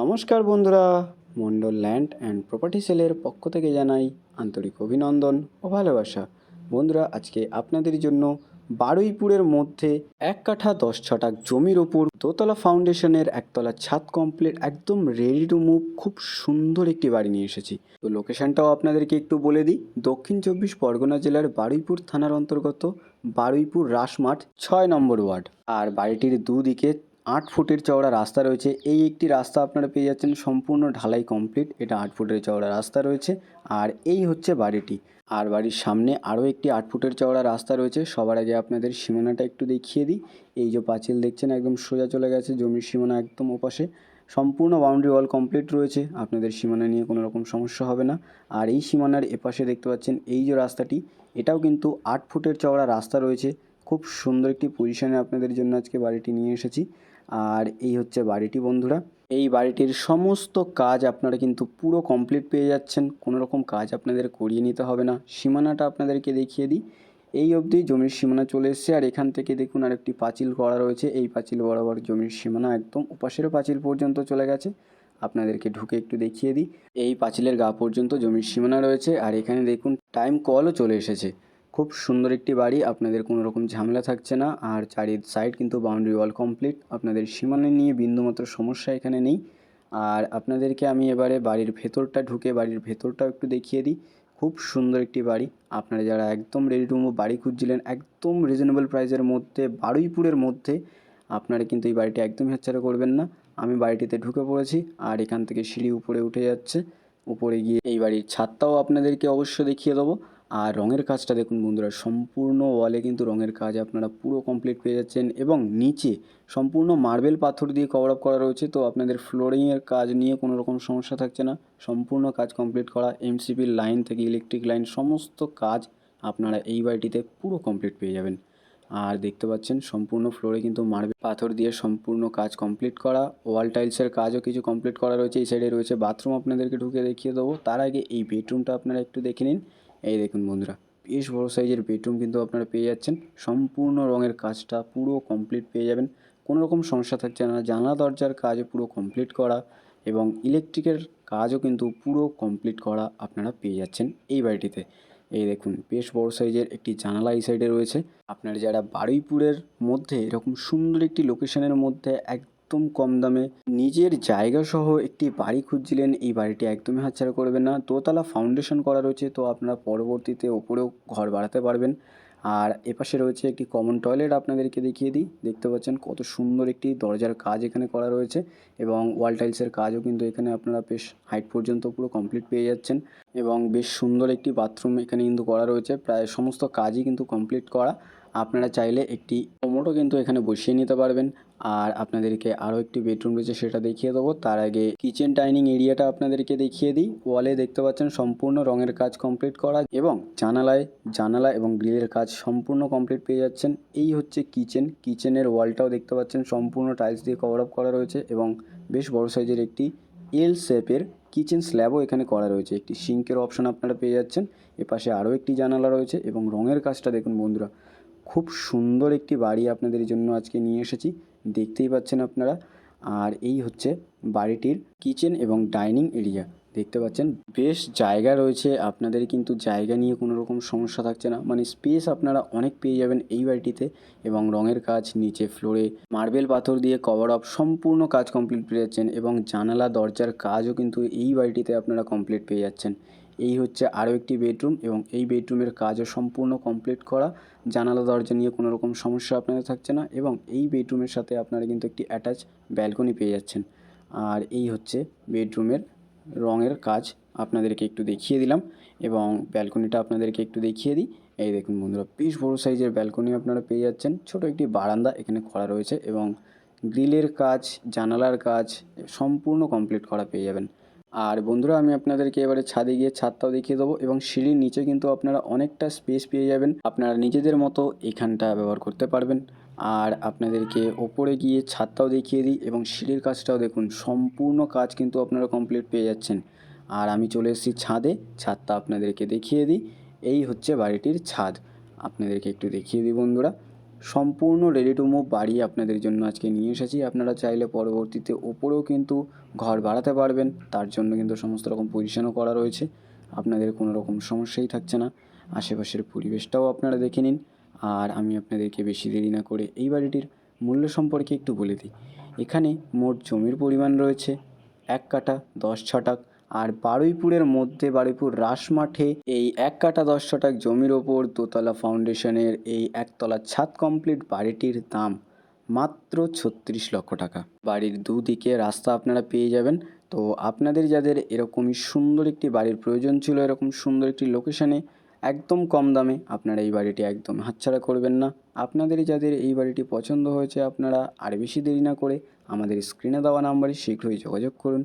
নমস্কার বন্ধুরা Mondal land and property সেলের পক্ষ থেকে জানাই আন্তরিক অভিনন্দন ও ভালোবাসা। বন্ধুরা, আজকে আপনাদের জন্য বারুইপুরের মধ্যে এক কাঠা দশ ছটাক জমির ওপর দোতলা ফাউন্ডেশনের একতলা ছাদ কমপ্লিট একদম রেডি টু মুভ খুব সুন্দর একটি বাড়ি নিয়ে এসেছি। তো লোকেশনটাও আপনাদেরকে একটু বলে দিই। দক্ষিণ চব্বিশ পরগনা জেলার বারুইপুর থানার অন্তর্গত বারুইপুর রাসমাঠ ছয় নম্বর ওয়ার্ড। আর বাড়িটির দুদিকে আট ফুটের চওড়া রাস্তা রয়েছে। এই একটি রাস্তা আপনারা পেয়ে যাচ্ছেন সম্পূর্ণ ঢালাই কমপ্লিট। এটা আট ফুটের চওড়া রাস্তা রয়েছে। আর এই হচ্ছে বাড়িটি। আর বাড়ির সামনে আরও একটি আট ফুটের চওড়া রাস্তা রয়েছে। সবার আগে আপনাদের সীমানাটা একটু দেখিয়ে দিই। এই যে পাঁচিল দেখছেন একদম সোজা চলে গেছে, জমির সীমানা একদম ওপাশে। সম্পূর্ণ বাউন্ডারি ওয়াল কমপ্লিট রয়েছে। আপনাদের সীমানা নিয়ে কোনো রকম সমস্যা হবে না। আর এই সীমানার এপাশে দেখতে পাচ্ছেন এই যে রাস্তাটি, এটাও কিন্তু আট ফুটের চওড়া রাস্তা রয়েছে। খুব সুন্দর একটি পজিশনে আপনাদের জন্য আজকে বাড়িটি নিয়ে এসেছি। আর এই হচ্ছে বাড়িটি বন্ধুরা। এই বাড়িটির সমস্ত কাজ আপনারা কিন্তু পুরো কমপ্লিট পেয়ে যাচ্ছেন। কোনো রকম কাজ আপনাদের করিয়ে নিতে হবে না। সীমানাটা আপনাদেরকে দেখিয়ে দিই। এই অবধি জমির সীমানা চলে এসছে। আর এখান থেকে দেখুন আর একটি পাঁচিল করা রয়েছে। এই পাঁচিল বরাবর জমির সীমানা একদম উপাসের পাঁচিল পর্যন্ত চলে গেছে। আপনাদেরকে ঢুকে একটু দেখিয়ে দিই। এই পাঁচিলের গা পর্যন্ত জমির সীমানা রয়েছে। আর এখানে দেখুন টাইম কলও চলে এসেছে। খুব সুন্দর একটি বাড়ি, আপনাদের কোনো রকম ঝামেলা থাকছে না। আর চারি সাইড কিন্তু বাউন্ডারি ওয়াল কমপ্লিট আপনাদের সীমানা নিয়ে বিন্দুমাত্র সমস্যা এখানে নেই। আর আপনাদেরকে আমি এবারে বাড়ির ভেতরটা ঢুকে বাড়ির ভেতরটাও একটু দেখিয়ে দিই। খুব সুন্দর একটি বাড়ি। আপনারা যারা একদম রেডি টু মুভ বাড়ি খুঁজছিলেন, একদম রিজনেবল প্রাইসের মধ্যে, বারুইপুরের মধ্যে, আপনারা কিন্তু এই বাড়িটি একদমই হাতছাড়া করবেন না। আমি বাড়িটিতে ঢুকে পড়েছি আর এখান থেকে সিঁড়ি উপরে উঠে যাচ্ছে। উপরে গিয়ে এই বাড়ির ছাদটাও আপনাদেরকে অবশ্যই দেখিয়ে দেবো। আর রঙের কাজটা দেখুন বন্ধুরা, সম্পূর্ণ ওয়ালে কিন্তু রঙের কাজ আপনারা পুরো কমপ্লিট পেয়ে যাচ্ছেন এবং নিচে সম্পূর্ণ মার্বেল পাথর দিয়ে কভার আপ করা রয়েছে। তো আপনাদের ফ্লোরিংয়ের কাজ নিয়ে কোনো রকম সমস্যা থাকছে না। সম্পূর্ণ কাজ কমপ্লিট করা এমসিপির লাইন থেকে ইলেকট্রিক লাইন সমস্ত কাজ আপনারা এই বাড়িটিতে পুরো কমপ্লিট পেয়ে যাবেন। আর দেখতে পাচ্ছেন সম্পূর্ণ ফ্লোরে কিন্তু মার্বেল পাথর দিয়ে সম্পূর্ণ কাজ কমপ্লিট করা ওয়াল টাইলসের কাজও কিছু কমপ্লিট করা রয়েছে। এই সাইডে রয়েছে বাথরুম আপনাদেরকে ঢুকে দেখিয়ে দেবো। তার আগে এই বেডরুমটা আপনারা একটু দেখে নিন। এই দেখুন বন্ধুরা, বেশ বড় সাইজের বেডরুম কিন্তু আপনারা পেয়ে যাচ্ছেন। সম্পূর্ণ রঙের কাজটা পুরো কমপ্লিট পেয়ে যাবেন। কোনো রকম সমস্যা থাকছে না, জানলা দরজার কাজও পুরো কমপ্লিট করা এবং ইলেকট্রিকের কাজও কিন্তু পুরো কমপ্লিট করা আপনারা পেয়ে যাচ্ছেন এই বাড়িটিতে। এই দেখুন, বেশ বড় সাইজের একটি জানালা এই সাইডে রয়েছে। আপনারা যারা বারুইপুরের মধ্যে এরকম সুন্দর একটি লোকেশনের মধ্যে একদম কম দামে। নিজের জায়গা সহ একটি বাড়ি খুঁজছিলেন, এই বাড়িটি একদমই হাতছাড়া করবেন না। দোতলা ফাউন্ডেশন করা রয়েছে, তো আপনারা পরবর্তীতে ওপরেও ঘর বাড়াতে পারবেন। আর এপাশে রয়েছে একটি কমন টয়লেট আপনাদেরকে দেখিয়ে দিই। দেখতে পাচ্ছেন কত সুন্দর একটি দরজার কাজ এখানে করা রয়েছে এবং ওয়াল টাইলসের কাজও কিন্তু এখানে আপনারা বেশ হাইট পর্যন্ত পুরো কমপ্লিট পেয়ে যাচ্ছেন এবং বেশ সুন্দর একটি বাথরুম এখানে কিন্তু করা রয়েছে। প্রায় সমস্ত কাজই কিন্তু কমপ্লিট করা। আপনারা চাইলে একটি কোমোটও কিন্তু এখানে বসিয়ে নিতে পারবেন। আর আপনাদেরকে আরও একটি বেডরুম রয়েছে সেটা দেখিয়ে দেবো। তার আগে কিচেন ডাইনিং এরিয়াটা আপনাদেরকে দেখিয়ে দিই। ওয়ালে দেখতে পাচ্ছেন সম্পূর্ণ রঙের কাজ কমপ্লিট করা এবং জানালায় জানালা এবং গ্রিলের কাজ সম্পূর্ণ কমপ্লিট পেয়ে যাচ্ছেন। এই হচ্ছে কিচেন। কিচেনের ওয়ালটাও দেখতে পাচ্ছেন সম্পূর্ণ টাইলস দিয়ে কভার আপ করা রয়েছে এবং বেশ বড় সাইজের একটি এল শেপের কিচেন স্ল্যাবও এখানে করা রয়েছে। একটি সিঙ্কের অপশন আপনারা পেয়ে যাচ্ছেন। এপাশে আরও একটি জানালা রয়েছে এবং রঙের কাজটা দেখুন বন্ধুরা। খুব সুন্দর একটি বাড়ি আপনাদের জন্য আজকে নিয়ে এসেছি, দেখতেই পাচ্ছেন আপনারা। আর এই হচ্ছে বাড়িটির কিচেন এবং ডাইনিং এরিয়া, দেখতে পাচ্ছেন। বেশ জায়গা রয়েছে, আপনাদের কিন্তু জায়গা নিয়ে কোনো রকম সমস্যা থাকছে না। মানে স্পেস আপনারা অনেক পেয়ে যাবেন এই বাড়িটিতে এবং রঙের কাজ, নিচে ফ্লোরে মার্বেল পাথর দিয়ে কভার আপ সম্পূর্ণ কাজ কমপ্লিট পেয়ে যাচ্ছেন এবং জানালা, দরজার কাজও কিন্তু এই বাড়িটিতে আপনারা কমপ্লিট পেয়ে যাচ্ছেন। এই হচ্ছে আরও একটি বেডরুম এবং এই বেডরুমের কাজও সম্পূর্ণ কমপ্লিট করা। জানালা, দরজা নিয়ে কোনো রকম সমস্যা আপনাদের থাকছে না এবং এই বেডরুমের সাথে আপনারা কিন্তু একটি অ্যাটাচ ব্যালকনি পেয়ে যাচ্ছেন। আর এই হচ্ছে বেডরুমের রঙের কাজ আপনাদেরকে একটু দেখিয়ে দিলাম এবং ব্যালকনিটা আপনাদেরকে একটু দেখিয়ে দিই। এই দেখুন বন্ধুরা, বেশ বড় সাইজের ব্যালকনি আপনারা পেয়ে যাচ্ছেন। ছোট একটি বারান্দা এখানে করা রয়েছে এবং গ্রিলের কাজ, জানালার কাজ সম্পূর্ণ কমপ্লিট করা পেয়ে যাবেন। আর বন্ধুরা, আমি আপনাদেরকে এবারে ছাদে গিয়ে ছাদটাও দেখিয়ে দেবো এবং সিঁড়ির নিচে কিন্তু আপনারা অনেকটা স্পেস পেয়ে যাবেন। আপনারা নিজেদের মতো এখানটা ব্যবহার করতে পারবেন। আর আপনাদেরকে ওপরে গিয়ে ছাদটাও দেখিয়ে দিই এবং সিঁড়ির কাজটাও দেখুন, সম্পূর্ণ কাজ কিন্তু আপনারা কমপ্লিট পেয়ে যাচ্ছেন। আর আমি চলে এসেছি ছাদে, ছাদটা আপনাদেরকে দেখিয়ে দিই। এই হচ্ছে বাড়িটির ছাদ। আপনাদেরকে একটু দেখিয়ে দিই বন্ধুরা। সম্পূর্ণ রেডি টু মুভ বাড়ি আপনাদের জন্য আজকে নিয়ে এসেছি। আপনারা চাইলে পরবর্তীতে ওপরেও কিন্তু ঘর বাড়াতে পারবেন। তার জন্য কিন্তু সমস্ত রকম পজিশনও করা রয়েছে। আপনাদের কোনো রকম সমস্যাই থাকছে না। আশেপাশের পরিবেশটাও আপনারা দেখে নিন। আর আমি আপনাদেরকে বেশি দেরি না করে এই বাড়িটির মূল্য সম্পর্কে একটু বলে দিই। এখানে মোট জমির পরিমাণ রয়েছে এক কাঠা দশ ছটাক আর বারুইপুরের মধ্যে বারুইপুর রাস মাঠে এই এক কাঠা দশ ছটাক জমির ওপর দোতলা ফাউন্ডেশনের এই একতলা ছাদ কমপ্লিট বাড়িটির দাম মাত্র ছত্রিশ লক্ষ টাকা। বাড়ির দুদিকে রাস্তা আপনারা পেয়ে যাবেন। তো আপনাদের যাদের এরকমই সুন্দর একটি বাড়ির প্রয়োজন ছিল, এরকম সুন্দর একটি লোকেশনে একদম কম দামে আপনারা এই বাড়িটি একদম হাতছাড়া করবেন না। আপনাদের যাদের এই বাড়িটি পছন্দ হয়েছে আপনারা আর বেশি দেরি না করে আমাদের স্ক্রিনে দেওয়া নাম্বারে শীঘ্রই যোগাযোগ করুন।